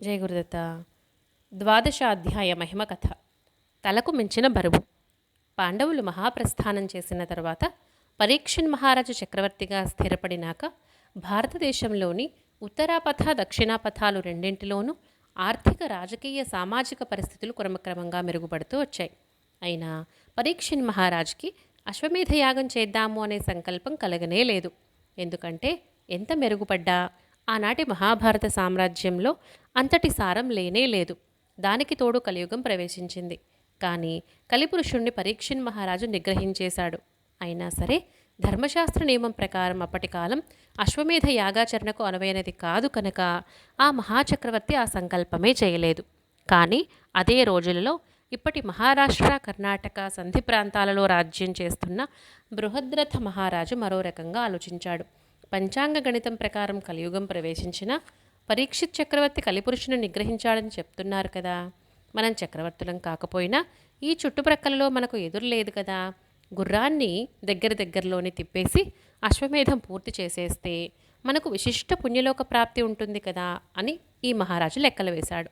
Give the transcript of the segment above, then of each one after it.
జయ గురుదత్త. ద్వాదశ అధ్యాయ మహిమ కథ. తలకు మించిన బరువు. పాండవులు మహాప్రస్థానం చేసిన తర్వాత పరీక్షన్ మహారాజు చక్రవర్తిగా స్థిరపడినాక భారతదేశంలోని ఉత్తరాపథ దక్షిణాపథాలు రెండింటిలోనూ ఆర్థిక రాజకీయ సామాజిక పరిస్థితులు క్రమక్రమంగా మెరుగుపడుతూ వచ్చాయి. అయినా పరీక్షన్ మహారాజుకి అశ్వమేధ యాగం చేద్దాము అనే సంకల్పం కలగనే లేదు. ఎందుకంటే ఎంత మెరుగుపడ్డా? ఆనాటి మహాభారత సామ్రాజ్యంలో అంతటి సారం లేనే లేదు. దానికి తోడు కలియుగం ప్రవేశించింది. కానీ కలిపురుషుణ్ణి పరీక్షన్ మహారాజు నిగ్రహించేశాడు. అయినా సరే ధర్మశాస్త్ర నియమం ప్రకారం అప్పటి కాలం అశ్వమేధ యాగాచరణకు అనువైనది కాదు కనుక ఆ మహాచక్రవర్తి ఆ సంకల్పమే చేయలేదు. కానీ అదే రోజులలో ఇప్పటి మహారాష్ట్ర కర్ణాటక సంధి ప్రాంతాలలో రాజ్యం చేస్తున్న బృహద్రథ మహారాజు మరో రకంగా ఆలోచించాడు. పంచాంగ గణితం ప్రకారం కలియుగం ప్రవేశించిన పరీక్షిత్ చక్రవర్తి కలిపురుషుని నిగ్రహించాడని చెప్తున్నారు కదా. మనం చక్రవర్తులం కాకపోయినా ఈ చుట్టుప్రక్కలలో మనకు ఎదురు లేదు కదా. గుర్రాన్ని దగ్గర దగ్గరలోనే తిప్పేసి అశ్వమేధం పూర్తి చేసేస్తే మనకు విశిష్ట పుణ్యలోక ప్రాప్తి ఉంటుంది కదా అని ఈ మహారాజు లెక్కలు వేశాడు.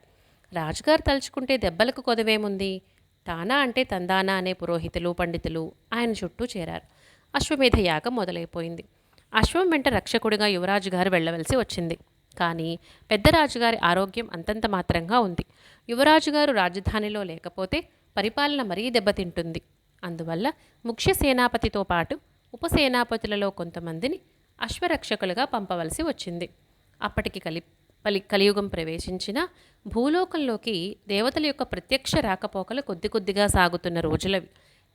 రాజుగారు తలుచుకుంటే దెబ్బలకు కొదవేముంది? తానా అంటే తందానా అనే పురోహితులు పండితులు ఆయన చుట్టూ చేరారు. అశ్వమేధ యాగం మొదలైపోయింది. అశ్వం వెంట రక్షకుడిగా యువరాజు గారు వెళ్ళవలసి వచ్చింది. కానీ పెద్ద రాజుగారి ఆరోగ్యం అంతంత మాత్రంగా ఉంది. యువరాజు గారు రాజధానిలో లేకపోతే పరిపాలన మరీ దెబ్బతింటుంది. అందువల్ల ముఖ్య సేనాపతితో పాటు ఉపసేనాపతులలో కొంతమందిని అశ్వరక్షకులుగా పంపవలసి వచ్చింది. అప్పటికి కలి పలి కలియుగం ప్రవేశించిన భూలోకంలోకి దేవతల యొక్క ప్రత్యక్ష రాకపోకలు కొద్ది కొద్దిగా సాగుతున్న రోజులవి.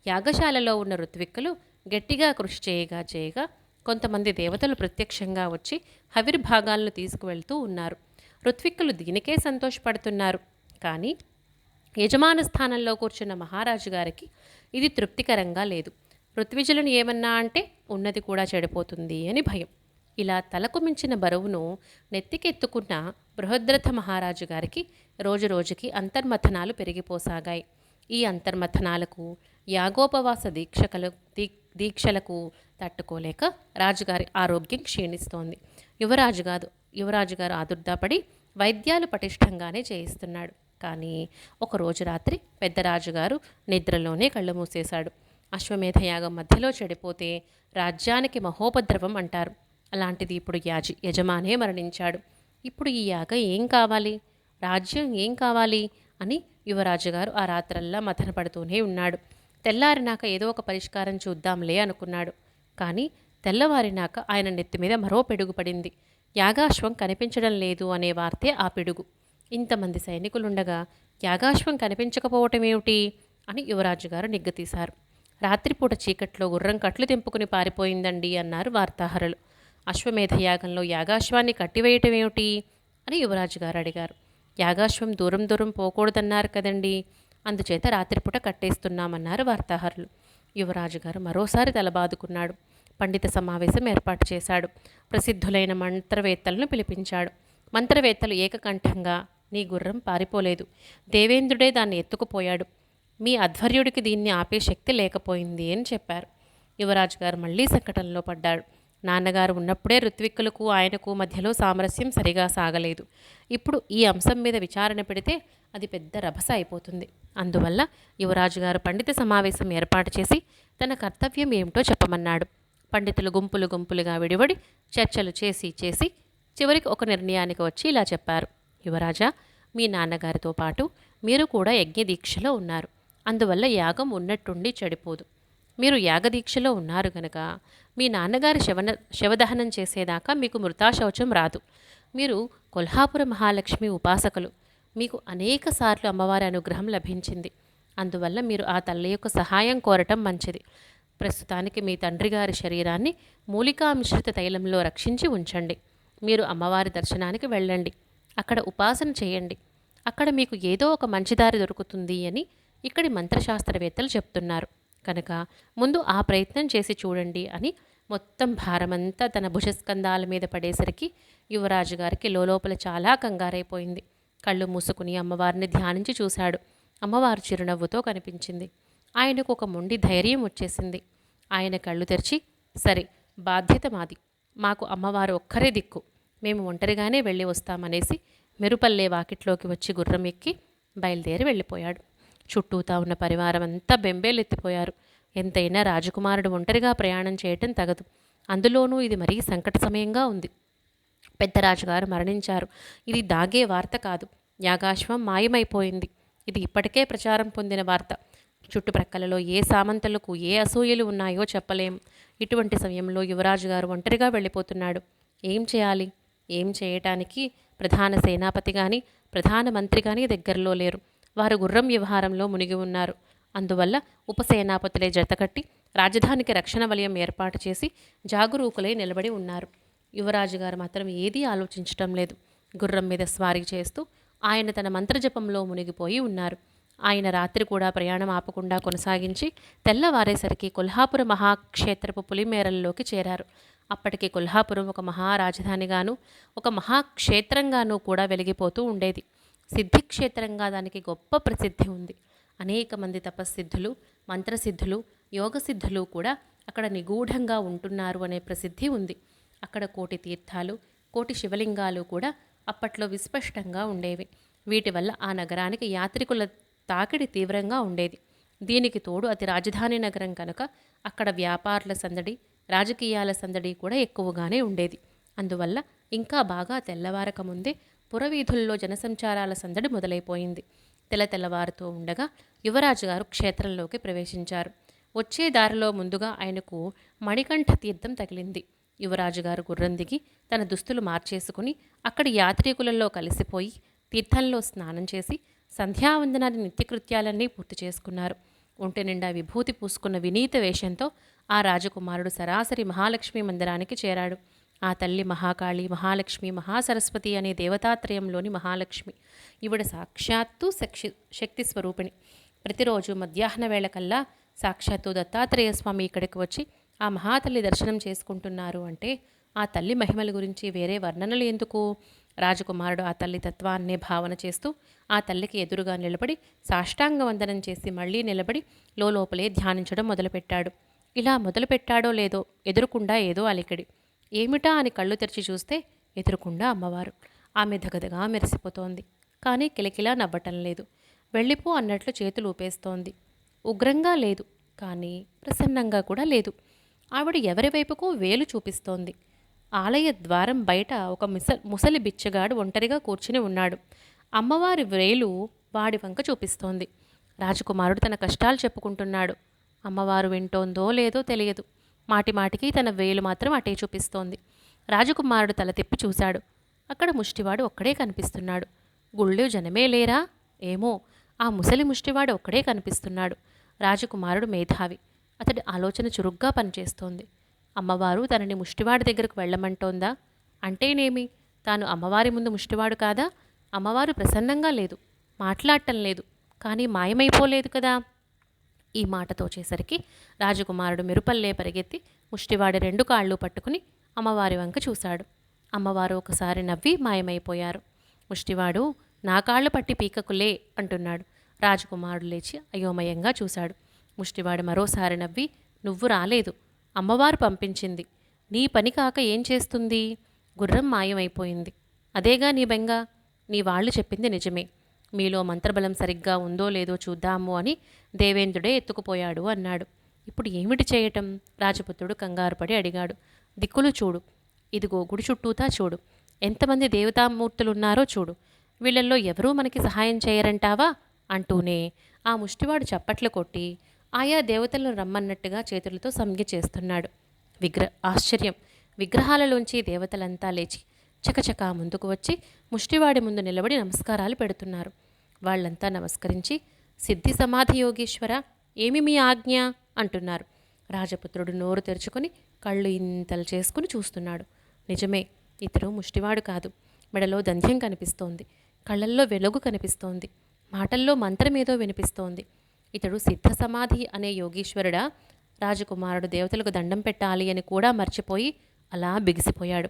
యాగశాలలో ఉన్న ఋత్విక్కులు గట్టిగా కృషి చేయగా చేయగా కొంతమంది దేవతలు ప్రత్యక్షంగా వచ్చి హవిర్భాగాలను తీసుకువెళ్తూ ఉన్నారు. ఋత్విక్కులు దీనికే సంతోషపడుతున్నారు. కానీ యజమాన స్థానంలో కూర్చున్న మహారాజు గారికి ఇది తృప్తికరంగా లేదు. ఋత్విజులను ఏమన్నా అంటే ఉన్నది కూడా చెడిపోతుంది అని భయం. ఇలా తలకు మించిన బరువును నెత్తికెత్తుకున్న బృహద్రథ మహారాజు గారికి రోజు రోజుకి అంతర్మథనాలు పెరిగిపోసాగాయి. ఈ అంతర్మథనాలకు యాగోపవాస దీక్షకలు దీ దీక్షలకు తట్టుకోలేక రాజుగారి ఆరోగ్యం క్షీణిస్తోంది. యువరాజు కాదు యువరాజు గారు ఆదుర్దాపడి వైద్యాలు పటిష్టంగానే చేయిస్తున్నాడు. కానీ ఒకరోజు రాత్రి పెద్ద రాజుగారు నిద్రలోనే కళ్ళు మూసేశాడు. అశ్వమేధ యాగం మధ్యలో చెడిపోతే రాజ్యానికి మహోపద్రవం అంటారు. అలాంటిది ఇప్పుడు యాజి యజమానే మరణించాడు. ఇప్పుడు ఈ యాగం ఏం కావాలి? రాజ్యం ఏం కావాలి? అని యువరాజు గారు ఆ రాత్రల్లా మథనపడుతూనే ఉన్నాడు. తెల్లారినాక ఏదో ఒక పరిష్కారం చూద్దాంలే అనుకున్నాడు. కానీ తెల్లవారినాక ఆయన నెత్తి మీద మరో పిడుగు పడింది. యాగాశ్వం కనిపించడం లేదు అనే వార్తే ఆ పిడుగు. ఇంతమంది సైనికులుండగా యాగాశ్వం కనిపించకపోవటం ఏమిటి అని యువరాజు గారు నిగ్గతీశారు. రాత్రిపూట చీకట్లో గుర్రం కట్లు తెంపుకుని పారిపోయిందండి అన్నారు వార్తాహరులు. అశ్వమేధ యాగంలో యాగాశ్వాన్ని కట్టివేయటం ఏమిటి అని యువరాజు గారు అడిగారు. యాగాశ్వం దూరం దూరం పోకూడదన్నారు కదండీ. అందుచేత రాత్రిపూట కట్టేస్తున్నామన్నారు వార్తాహరులు. యువరాజు గారు మరోసారి తలబాదుకున్నాడు. పండిత సమావేశం ఏర్పాటు చేశాడు. ప్రసిద్ధులైన మంత్రవేత్తలను పిలిపించాడు. మంత్రవేత్తలు ఏకకంఠంగా నీ గుర్రం పారిపోలేదు. దేవేంద్రుడే దాన్ని ఎత్తుకుపోయాడు. మీ అధ్వర్యుడికి దీన్ని ఆపే శక్తి లేకపోయింది అని చెప్పారు. యువరాజు గారు మళ్ళీ సంకటంలో పడ్డాడు. నాన్నగారు ఉన్నప్పుడే ఋత్విక్కులకు ఆయనకు మధ్యలో సామరస్యం సరిగా సాగలేదు. ఇప్పుడు ఈ అంశం మీద విచారణ పెడితే అది పెద్ద రభస అయిపోతుంది. అందువల్ల యువరాజు గారు పండిత సమావేశం ఏర్పాటు చేసి తన కర్తవ్యం ఏమిటో చెప్పమన్నాడు. పండితులు గుంపులు గుంపులుగా విడివడి చర్చలు చేసి చేసి చివరికి ఒక నిర్ణయానికి వచ్చి ఇలా చెప్పారు. యువరాజా మీ నాన్నగారితో పాటు మీరు కూడా యజ్ఞ దీక్షలో ఉన్నారు. అందువల్ల యాగం ఉన్నట్టుండి చెడిపోదు. మీరు యాగదీక్షలో ఉన్నారు గనక మీ నాన్నగారి శవన శవదహనం చేసేదాకా మీకు మృతాశౌచం రాదు. మీరు కొల్హాపుర మహాలక్ష్మి ఉపాసకులు. మీకు అనేక సార్లు అమ్మవారి అనుగ్రహం లభించింది. అందువల్ల మీరు ఆ తల్లి యొక్క సహాయం కోరటం మంచిది. ప్రస్తుతానికి మీ తండ్రి గారి శరీరాన్ని మూలికా మిశ్రిత తైలంలో రక్షించి ఉంచండి. మీరు అమ్మవారి దర్శనానికి వెళ్ళండి. అక్కడ ఉపాసన చేయండి. అక్కడ మీకు ఏదో ఒక మంచిదారి దొరుకుతుంది అని ఇక్కడి మంత్రశాస్త్రవేత్తలు చెప్తున్నారు. కనుక ముందు ఆ ప్రయత్నం చేసి చూడండి అని మొత్తం భారమంతా తన భుజస్కంధాల మీద పడేసరికి యువరాజు గారికి లోపల చాలా కంగారైపోయింది. కళ్ళు మూసుకుని అమ్మవారిని ధ్యానించి చూశాడు. అమ్మవారు చిరునవ్వుతో కనిపించింది. ఆయనకు ఒక మొండి ధైర్యం వచ్చేసింది. ఆయన కళ్ళు తెరిచి సరే బాధ్యత మాది. మాకు అమ్మవారు ఒక్కరే దిక్కు. మేము ఒంటరిగానే వెళ్ళి వస్తామనేసి మెరుపల్లే వాకిట్లోకి వచ్చి గుర్రం ఎక్కి బయలుదేరి వెళ్ళిపోయాడు. చుట్టూతా ఉన్న పరివారం అంతా బెంబేలెత్తిపోయారు. ఎంతైనా రాజకుమారుడు ఒంటరిగా ప్రయాణం చేయటం తగదు. అందులోనూ ఇది మరీ సంకట సమయంగా ఉంది. పెద్దరాజుగారు మరణించారు. ఇది దాగే వార్త కాదు. యాగాశ్వం మాయమైపోయింది. ఇది ఇప్పటికే ప్రచారం పొందిన వార్త. చుట్టుప్రక్కలలో ఏ సామంతలకు ఏ అసూయలు ఉన్నాయో చెప్పలేం. ఇటువంటి సమయంలో యువరాజు గారు ఒంటరిగా వెళ్ళిపోతున్నాడు. ఏం చేయాలి? ఏం చేయటానికి ప్రధాన సేనాపతి కానీ ప్రధానమంత్రి కానీ దగ్గరలో లేరు. వారు గుర్రం వ్యవహారంలో మునిగి ఉన్నారు. అందువల్ల ఉపసేనాపతులే జతకట్టి రాజధానికి రక్షణ వలయం ఏర్పాటు చేసి జాగరూకులై నిలబడి ఉన్నారు. యువరాజు గారు మాత్రం ఏదీ ఆలోచించటం లేదు. గుర్రం మీద స్వారీ చేస్తూ ఆయన తన మంత్రజపంలో మునిగిపోయి ఉన్నారు. ఆయన రాత్రి కూడా ప్రయాణం ఆపకుండా కొనసాగించి తెల్లవారేసరికి కొల్హాపుర మహాక్షేత్రపు పులిమేరల్లోకి చేరారు. అప్పటికి కొల్హాపురం ఒక మహారాజధానిగాను ఒక మహాక్షేత్రంగానూ కూడా వెలిగిపోతూ ఉండేది. సిద్ధిక్షేత్రంగా దానికి గొప్ప ప్రసిద్ధి ఉంది. అనేక మంది తపస్సిద్ధులు మంత్రసిద్ధులు యోగసిద్ధులు కూడా అక్కడ నిగూఢంగా ఉంటున్నారు అనే ప్రసిద్ధి ఉంది. అక్కడ కోటి తీర్థాలు కోటి శివలింగాలు కూడా అప్పట్లో విస్పష్టంగా ఉండేవి. వీటి వల్ల ఆ నగరానికి యాత్రికుల తాకిడి తీవ్రంగా ఉండేది. దీనికి తోడు అతి రాజధాని నగరం కనుక అక్కడ వ్యాపారుల సందడి రాజకీయాల సందడి కూడా ఎక్కువగానే ఉండేది. అందువల్ల ఇంకా బాగా తెల్లవారక ముందే పురవీధుల్లో జనసంచారాల సందడి మొదలైపోయింది. తెల తెల్లవారుతూ ఉండగా యువరాజు గారు క్షేత్రంలోకి ప్రవేశించారు. వచ్చే దారిలో ముందుగా ఆయనకు మణికంఠ తీర్థం తగిలింది. యువరాజు గారు గుర్రం దిగి తన దుస్తులు మార్చేసుకుని అక్కడి యాత్రికులలో కలిసిపోయి తీర్థంలో స్నానం చేసి సంధ్యావందనాది నిత్యకృత్యాలన్నీ పూర్తి చేసుకున్నారు. ఒంటి నిండా విభూతి పూసుకున్న వినీత వేషంతో ఆ రాజకుమారుడు సరాసరి మహాలక్ష్మి మందిరానికి చేరాడు. ఆ తల్లి మహాకాళి మహాలక్ష్మి మహాసరస్వతి అనే దేవతాత్రయంలోని మహాలక్ష్మి. ఈవిడ సాక్షాత్తు శక్తి శక్తి స్వరూపిణి. ప్రతిరోజు మధ్యాహ్న వేళ కల్లా సాక్షాత్తు దత్తాత్రేయ స్వామి ఇక్కడికి వచ్చి ఆ మహాతల్లి దర్శనం చేసుకుంటున్నారు అంటే ఆ తల్లి మహిమల గురించి వేరే వర్ణనలు ఎందుకు? రాజకుమారుడు ఆ తల్లి తత్వాన్నే భావన చేస్తూ ఆ తల్లికి ఎదురుగా నిలబడి సాష్టాంగ వందనం చేసి మళ్ళీ నిలబడి లోపలే ధ్యానించడం మొదలుపెట్టాడు. ఇలా మొదలుపెట్టాడో లేదో ఎదురుకుండా ఏదో అలికిడి. ఏమిటా అని కళ్ళు తెరిచి చూస్తే ఎదురుకుండా అమ్మవారు. ఆమె దగదగా మెరిసిపోతోంది. కానీ కిలకిలా నవ్వటం లేదు. వెళ్ళిపో అన్నట్లు చేతులు ఊపేస్తోంది. ఉగ్రంగా లేదు. కానీ ప్రసన్నంగా కూడా లేదు. ఆవిడ ఎవరి వైపుకు వేలు చూపిస్తోంది. ఆలయ ద్వారం బయట ఒక ముస ముసలి బిచ్చగాడు ఒంటరిగా కూర్చుని ఉన్నాడు. అమ్మవారి వేలు వాడి వంక చూపిస్తోంది. రాజకుమారుడు తన కష్టాలు చెప్పుకుంటున్నాడు. అమ్మవారు వింటోందో లేదో తెలియదు. మాటి మాటికి తన వేలు మాత్రం అటే చూపిస్తోంది. రాజకుమారుడు తల తిప్పి చూశాడు. అక్కడ ముష్టివాడు ఒక్కడే కనిపిస్తున్నాడు. గుళ్ళో జనమే లేరా? ఏమో. ఆ ముసలి ముష్టివాడు ఒక్కడే కనిపిస్తున్నాడు. రాజకుమారుడు మేధావి. అతడి ఆలోచన చురుగ్గా పనిచేస్తోంది. అమ్మవారు తనని ముష్టివాడి దగ్గరకు వెళ్ళమంటోందా? అంటేనేమి? తాను అమ్మవారి ముందు ముష్టివాడు కాదా? అమ్మవారు ప్రసన్నంగా లేదు. మాట్లాడటం లేదు. కానీ మాయమైపోలేదు కదా? ఈ మాట తోచేసరికి రాజకుమారుడు మెరుపల్లే పరిగెత్తి ముష్టివాడి రెండు కాళ్ళు పట్టుకుని అమ్మవారి వంక చూశాడు. అమ్మవారు ఒకసారి నవ్వి మాయమైపోయారు. ముష్టివాడు నా కాళ్ళు పట్టి పీకకులే అంటున్నాడు. రాజకుమారుడు లేచి అయోమయంగా చూశాడు. ముష్టివాడు మరోసారి నవ్వి నువ్వు రాలేదు. అమ్మవారు పంపించింది. నీ పని కాక ఏం చేస్తుంది? గుర్రం మాయమైపోయింది. అదేగా నీ బెంగ? నీ వాళ్ళు చెప్పింది నిజమే. మీలో మంత్రబలం సరిగ్గా ఉందో లేదో చూద్దాము అని దేవేంద్రుడే ఎత్తుకుపోయాడు అన్నాడు. ఇప్పుడు ఏమిటి చేయటం? రాజపుత్రుడు కంగారుపడి అడిగాడు. దిక్కులు చూడు. ఇదిగో గుడి చుట్టూతా చూడు. ఎంతమంది దేవతామూర్తులున్నారో చూడు. వీళ్ళల్లో ఎవరూ మనకి సహాయం చేయరంటావా? అంటూనే ఆ ముష్టివాడు చప్పట్లు కొట్టి ఆయా దేవతలను రమ్మన్నట్టుగా చేతులతో సంజ్ఞ చేస్తున్నాడు. విగ్ర ఆశ్చర్యం. విగ్రహాలలోంచి దేవతలంతా లేచి చకచకా ముందుకు వచ్చి ముష్టివాడి ముందు నిలబడి నమస్కారాలు పెడుతున్నారు. వాళ్ళంతా నమస్కరించి సిద్ధి సమాధి యోగీశ్వర ఏమి మీ ఆజ్ఞ? అంటున్నారు. రాజపుత్రుడు నోరు తెరుచుకొని కళ్ళు ఇంతలు చేసుకుని చూస్తున్నాడు. నిజమే ఇతడు ముష్టివాడు కాదు. మెడలో దంధ్యం కనిపిస్తోంది. కళ్ళల్లో వెలుగు కనిపిస్తోంది. మాటల్లో మంత్రమేదో వినిపిస్తోంది. ఇతడు సిద్ధ సమాధి అనే యోగీశ్వరుడా? రాజకుమారుడు దేవతలకు దండం పెట్టాలి అని కూడా మర్చిపోయి అలా బిగిసిపోయాడు.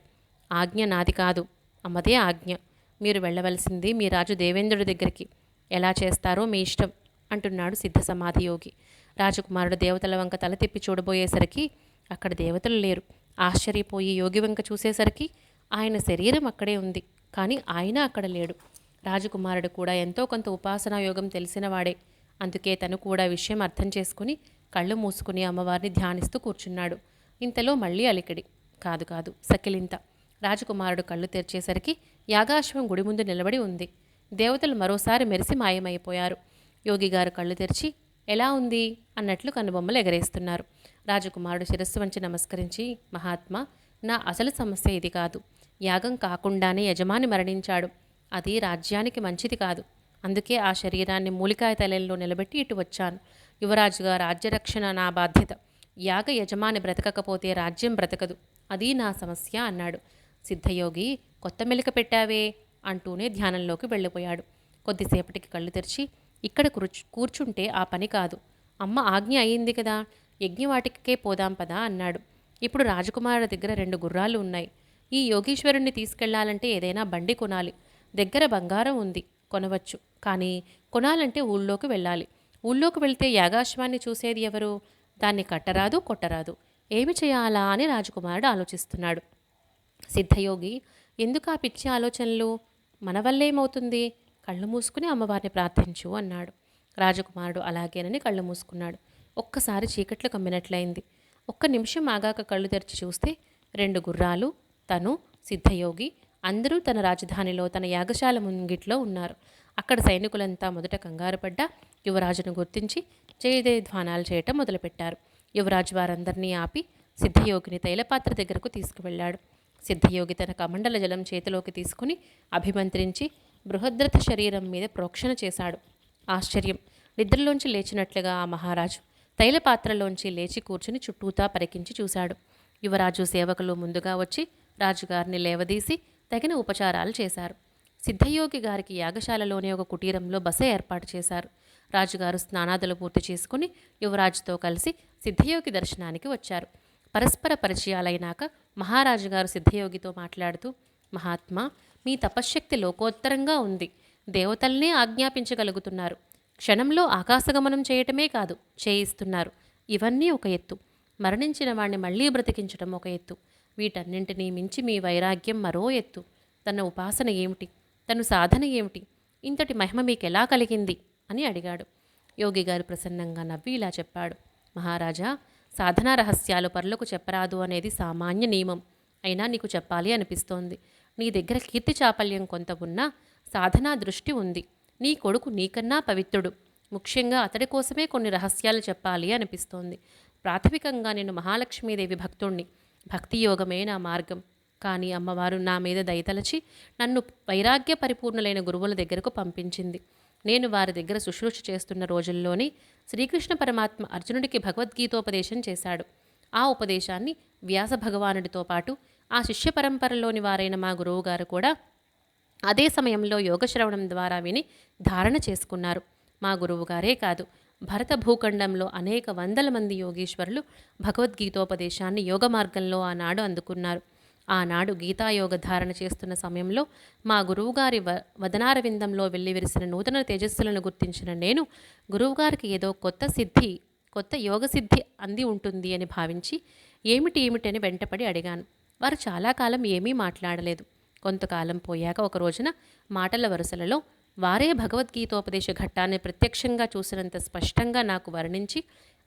ఆజ్ఞ నాది కాదు. అమ్మదే ఆజ్ఞ. మీరు వెళ్ళవలసింది మీ రాజు దేవేంద్రుడి దగ్గరికి. ఎలా చేస్తారో మీ ఇష్టం అంటున్నాడు సిద్ధ సమాధి యోగి. రాజకుమారుడు దేవతల వంక తల తిప్పి చూడబోయేసరికి అక్కడ దేవతలు లేరు. ఆశ్చర్యపోయి యోగి వంక చూసేసరికి ఆయన శరీరం అక్కడే ఉంది కానీ ఆయన అక్కడ లేడు. రాజకుమారుడు కూడా ఎంతో కొంత ఉపాసనా యోగం తెలిసినవాడే. అందుకే తను కూడా విషయం అర్థం చేసుకుని కళ్ళు మూసుకుని అమ్మవారిని ధ్యానిస్తూ కూర్చున్నాడు. ఇంతలో మళ్ళీ అలికిడి. కాదు కాదు సకిలింత. రాజకుమారుడు కళ్ళు తెరిచేసరికి యాగాశ్వం గుడి ముందు నిలబడి ఉంది. దేవతలు మరోసారి మెరిసి మాయమైపోయారు. యోగిగారు కళ్ళు తెరిచి ఎలా ఉంది? అన్నట్లు కనుబొమ్మలు ఎగరేస్తున్నారు. రాజకుమారుడు శిరస్సు వంచి నమస్కరించి మహాత్మా నా అసలు సమస్య ఇది కాదు. యాగం కాకుండానే యజమాని మరణించాడు. అది రాజ్యానికి మంచిది కాదు. అందుకే ఆ శరీరాన్ని మూలికాయ తలెల్లో నిలబెట్టి ఇటు వచ్చాను. యువరాజుగా రాజ్యరక్షణ నా బాధ్యత. యాగ యజమాని బ్రతకకపోతే రాజ్యం బ్రతకదు. అది నా సమస్య అన్నాడు. సిద్ధయోగి కొత్త మెలిక పెట్టావే అంటూనే ధ్యానంలోకి వెళ్ళిపోయాడు. కొద్దిసేపటికి కళ్ళు తెరిచి ఇక్కడ కూర్చు కూర్చుంటే ఆ పని కాదు. అమ్మ ఆజ్ఞ అయింది కదా యజ్ఞవాటికే పోదాం పదా అన్నాడు. ఇప్పుడు రాజకుమారుడి దగ్గర రెండు గుర్రాలు ఉన్నాయి. ఈ యోగీశ్వరుణ్ణి తీసుకెళ్ళాలంటే ఏదైనా బండి కొనాలి. దగ్గర బంగారం ఉంది కొనవచ్చు. కానీ కొనాలంటే ఊళ్ళోకి వెళ్ళాలి. ఊళ్ళోకి వెళ్తే యాగాశ్వాన్ని చూసేది ఎవరు? దాన్ని కట్టరాదు కొట్టరాదు. ఏమి చేయాలా అని రాజకుమారుడు ఆలోచిస్తున్నాడు. సిద్ధయోగి ఎందుకు ఆ పిచ్చి ఆలోచనలు? మన వల్లేమవుతుంది కళ్ళు మూసుకుని అమ్మవారిని ప్రార్థించు అన్నాడు. రాజకుమారుడు అలాగేనని కళ్ళు మూసుకున్నాడు. ఒక్కసారి చీకట్లు కమ్మినట్లయింది. ఒక్క నిమిషం ఆగాక కళ్ళు తెరిచి చూస్తే రెండు గుర్రాలు తను సిద్ధయోగి అందరూ తన రాజధానిలో తన యాగశాల ముంగిట్లో ఉన్నారు. అక్కడ సైనికులంతా మొదట కంగారుపడ్డ యువరాజును గుర్తించి జయజయధ్వానాలు చేయటం మొదలుపెట్టారు. యువరాజు వారందరినీ ఆపి సిద్ధయోగిని తైలపాత్ర దగ్గరకు తీసుకువెళ్ళాడు. సిద్ధయోగి తన కమండల జలం చేతిలోకి తీసుకుని అభిమంత్రించి బృహద్రథ శరీరం మీద ప్రోక్షణ చేశాడు. ఆశ్చర్యం. నిద్రలోంచి లేచినట్లుగా ఆ మహారాజు తైలపాత్రలోంచి లేచి కూర్చుని చుట్టూతా పరికించి చూశాడు. యువరాజు సేవకులు ముందుగా వచ్చి రాజుగారిని లేవదీసి తగిన ఉపచారాలు చేశారు. సిద్ధయోగి గారికి యాగశాలలోని ఒక కుటీరంలో బస ఏర్పాటు చేశారు. రాజుగారు స్నానాదులు పూర్తి చేసుకుని యువరాజుతో కలిసి సిద్ధయోగి దర్శనానికి వచ్చారు. పరస్పర పరిచయాలైనాక మహారాజు గారు సిద్ధయోగితో మాట్లాడుతూ మహాత్మా మీ తపశ్శక్తి లోకోత్తరంగా ఉంది. దేవతల్నే ఆజ్ఞాపించగలుగుతున్నారు. క్షణంలో ఆకాశగమనం చేయటమే కాదు చేయిస్తున్నారు. ఇవన్నీ ఒక ఎత్తు. మరణించిన వాణ్ణి మళ్ళీ బ్రతికించడం ఒక ఎత్తు. వీటన్నింటినీ మించి మీ వైరాగ్యం మరో ఎత్తు. తన ఉపాసన ఏమిటి? తను సాధన ఏమిటి? ఇంతటి మహిమ మీకెలా కలిగింది? అని అడిగాడు. యోగి గారు ప్రసన్నంగా నవ్వి ఇలా చెప్పాడు. మహారాజా సాధనా రహస్యాలు పరులకు చెప్పరాదు అనేది సామాన్య నియమం. అయినా నీకు చెప్పాలి అనిపిస్తోంది. నీ దగ్గర కీర్తి చాపల్యం కొంత ఉన్నా సాధనా దృష్టి ఉంది. నీ కొడుకు నీకన్నా పవిత్రుడు. ముఖ్యంగా అతడి కోసమే కొన్ని రహస్యాలు చెప్పాలి అనిపిస్తోంది. ప్రాథమికంగా నేను మహాలక్ష్మీదేవి భక్తుణ్ణి. భక్తి యోగమే నా మార్గం. కానీ అమ్మవారు నా మీద దయతలచి నన్ను వైరాగ్య పరిపూర్ణులైన గురువుల దగ్గరకు పంపించింది. నేను వారి దగ్గర శుశ్రూష చేస్తున్న రోజుల్లోనే శ్రీకృష్ణ పరమాత్మ అర్జునుడికి భగవద్గీతోపదేశం చేశాడు. ఆ ఉపదేశాన్ని వ్యాస భగవానుడితో పాటు ఆ శిష్య పరంపరలోని వారైన మా గురువు గారు కూడా అదే సమయంలో యోగశ్రవణం ద్వారా విని ధారణ చేసుకున్నారు. మా గురువుగారే కాదు భరత భూఖండంలో అనేక వందల మంది యోగీశ్వరులు భగవద్గీతోపదేశాన్ని యోగ మార్గంలో ఆనాడు అందుకున్నారు. ఆనాడు గీతాయోగ ధారణ చేస్తున్న సమయంలో మా గురువుగారి వ వదనారవిందంలో వెల్లివిరిసిన నూతన తేజస్సులను గుర్తించిన నేను గురువుగారికి ఏదో కొత్త సిద్ధి కొత్త యోగ సిద్ధి అంది ఉంటుంది అని భావించి ఏమిటి ఏమిటని వెంటపడి అడిగాను. వారు చాలా కాలం ఏమీ మాట్లాడలేదు. కొంతకాలం పోయాక ఒక రోజున మాటల వరుసలలో వారే భగవద్గీతోపదేశ ఘట్టాన్ని ప్రత్యక్షంగా చూసినంత స్పష్టంగా నాకు వర్ణించి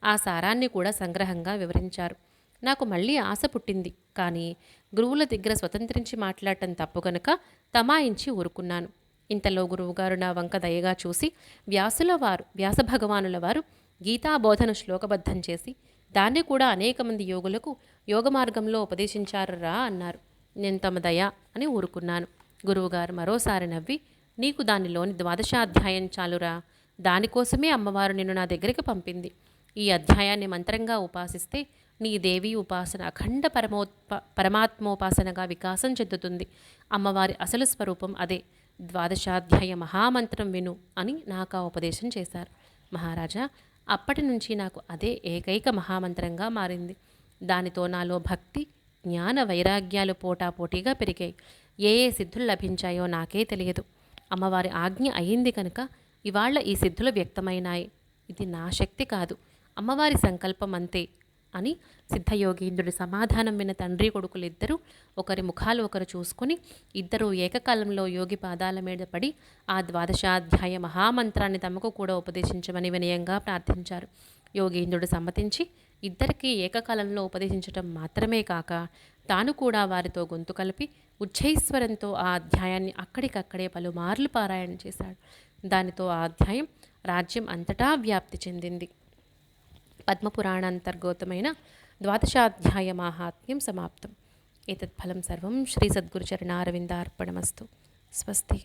ఆ సారాన్ని కూడా సంగ్రహంగా వివరించారు. నాకు మళ్ళీ ఆశ పుట్టింది. కానీ గురువుల దగ్గర స్వతంత్రించి మాట్లాడటం తప్పు గనక తమాయించి ఊరుకున్నాను. ఇంతలో గురువుగారు నా వంక దయగా చూసి వ్యాసుల వారు వ్యాస భగవానుల వారు గీతాబోధన శ్లోకబద్ధం చేసి దాన్ని కూడా అనేక మంది యోగులకు యోగ మార్గంలో ఉపదేశించారురా అన్నారు. నేను తమ దయ అని ఊరుకున్నాను. గురువుగారు మరోసారి నవ్వి నీకు దానిలోని ద్వాదశాధ్యాయం చాలురా. దానికోసమే అమ్మవారు నిన్ను నా దగ్గరికి పంపింది. ఈ అధ్యాయాన్ని మంత్రంగా ఉపాసిస్తే నీ దేవి ఉపాసన అఖండ పరమోత్ప పరమాత్మోపాసనగా వికాసం చెందుతుంది. అమ్మవారి అసలు స్వరూపం అదే. ద్వాదశాధ్యాయ మహామంత్రం విను అని నాకు ఆ ఉపదేశం చేశారు. మహారాజా అప్పటి నుంచి నాకు అదే ఏకైక మహామంత్రంగా మారింది. దానితో నాలో భక్తి జ్ఞాన వైరాగ్యాలు పోటాపోటీగా పెరిగాయి. ఏ ఏ సిద్ధులు లభించాయో నాకే తెలియదు. అమ్మవారి ఆజ్ఞ అయింది కనుక ఇవాళ ఈ సిద్ధులు వ్యక్తమైనాయి. ఇది నా శక్తి కాదు. అమ్మవారి సంకల్పం అంతే అని సిద్ధయోగేంద్రుడి సమాధానం విన్న తండ్రి కొడుకులు ఇద్దరూ ఒకరి ముఖాలు ఒకరు చూసుకొని ఇద్దరూ ఏకకాలంలో యోగి పాదాల మీద పడి ఆ ద్వాదశాధ్యాయ మహామంత్రాన్ని తమకు కూడా ఉపదేశించమని వినయంగా ప్రార్థించారు. యోగేంద్రుడు సమ్మతించి ఇద్దరికీ ఏకకాలంలో ఉపదేశించటం మాత్రమే కాక తాను కూడా వారితో గొంతు కలిపి ఉచ్చైస్వరంతో ఆ అధ్యాయాన్ని అక్కడికక్కడే పలుమార్లు పారాయణ చేశాడు. దానితో ఆ అధ్యాయం రాజ్యం అంతటా వ్యాప్తి చెందింది. పద్మపురాణాంతర్గతమైన ద్వాదశాధ్యాయ మాహాత్మ్యం సమాప్తం. ఏతత్ ఫలం సర్వం శ్రీ సద్గురుచరణారవిందార్పణమస్తు. స్వస్తి.